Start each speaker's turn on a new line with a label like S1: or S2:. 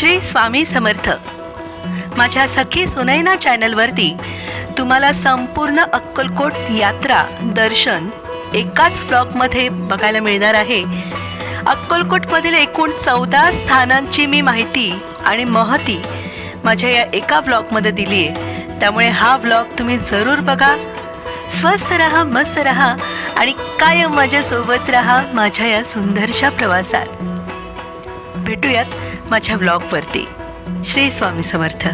S1: श्री स्वामी समर्थ. माझ्या सखी सुनैना चॅनलवरती तुम्हाला संपूर्ण अक्कलकोट यात्रा दर्शन एकाच ब्लॉगमध्ये बघायला मिळणार आहे. अक्कलकोटमधील एकूण चौदा स्थानांची मी माहिती आणि महती माझ्या या एका ब्लॉगमध्ये दिली आहे. त्यामुळे हा ब्लॉग तुम्ही जरूर बघा. स्वस्थ रहा मस्त रहा आणि कायम माझ्यासोबत रहा माझ्या या सुंदरशा प्रवासात. भेटूयात. माझ्या ब्लॉगवरती. श्री स्वामी समर्थ.